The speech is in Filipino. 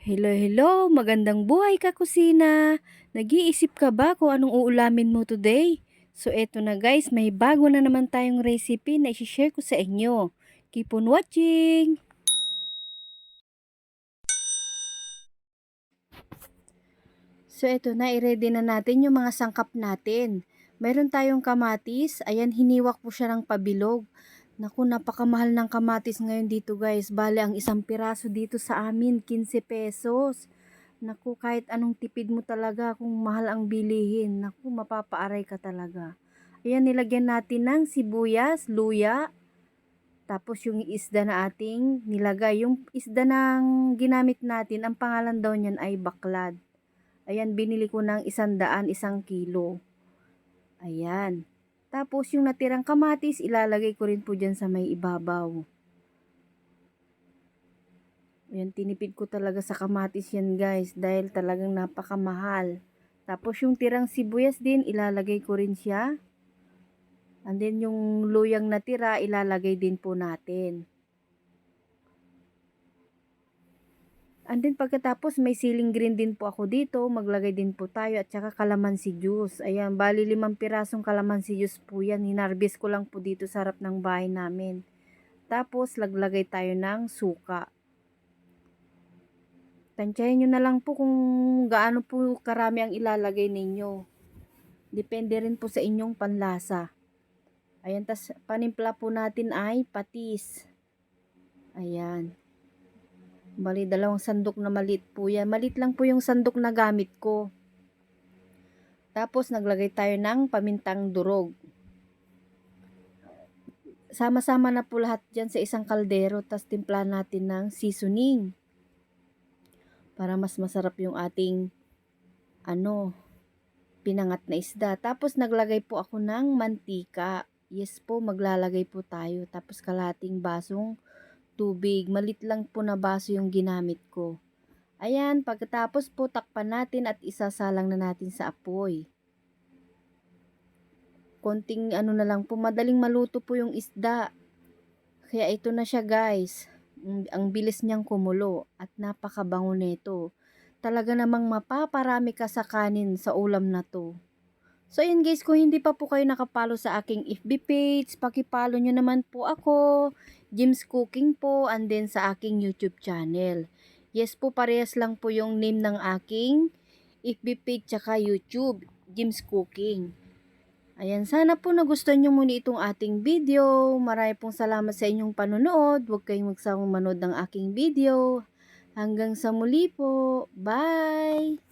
Hello, hello! Magandang buhay ka, kusina! Nag-iisip ka ba kung anong uulamin mo today? So, eto na guys, may bago na naman tayong recipe na isi-share ko sa inyo. Keep on watching! So, eto na, i-ready na natin yung mga sangkap natin. Meron tayong kamatis. Ayan, hiniwak po siya ng pabilog. Naku, napakamahal ng kamatis ngayon dito guys. Bale, ang isang piraso dito sa amin, 15 pesos. Naku, kahit anong tipid mo talaga kung mahal ang bilihin. Naku, mapapaaray ka talaga. Ayan, nilagyan natin ng sibuyas, luya, tapos yung isda na ating nilagay. Yung isda ng ginamit natin, ang pangalan daw niyan ay baklad. Ayan, binili ko ng isang daan, isang kilo. Ayan. Tapos yung natirang kamatis, ilalagay ko rin po dyan sa may ibabaw. Ayan, tinipid ko talaga sa kamatis yan guys, dahil talagang napakamahal. Tapos yung tirang sibuyas din, ilalagay ko rin siya. And then yung luyang natira, ilalagay din po natin. And then pagkatapos may siling green din po ako dito, maglagay din po tayo at saka kalamansi juice. Ayan, bali limang pirasong kalamansi juice po yan. Hinarbis ko lang po dito sa harap ng bahay namin. Tapos laglagay tayo ng suka. Tansyahin nyo na lang po kung gaano po karami ang ilalagay ninyo. Depende rin po sa inyong panlasa. Ayan, tas panimpla po natin ay patis. Ayan. Bali, dalawang sandok na malit po yan. Malit lang po yung sandok na gamit ko. Tapos, naglagay tayo ng pamintang durog. Sama-sama na po lahat dyan sa isang kaldero. Tapos, timpla natin ng seasoning. Para mas masarap yung ating, ano, pinangat na isda. Tapos, naglagay po ako ng mantika. Yes po, maglalagay po tayo. Tapos, kalating basong tubig. Malit lang po na baso yung ginamit ko. Ayan, pagkatapos po takpan natin at isasalang na natin sa apoy. Konting ano na lang po, madaling maluto po yung isda. Kaya ito na siya guys. Ang bilis niyang kumulo at napakabango nito. Talaga namang mapaparami ka sa kanin sa ulam na to. So yun guys, kung hindi pa po kayo nakapalo sa aking FB page, pakipalo nyo naman po ako, Jim's Cooking po, and then sa aking YouTube channel. Yes po, parehas lang po yung name ng aking FB page tsaka YouTube, Jim's Cooking. Ayan, sana po nagustuhan nyo muna itong ating video. Marami pong salamat sa inyong panonood. Huwag kayong magsawang manood ng aking video. Hanggang sa muli po. Bye!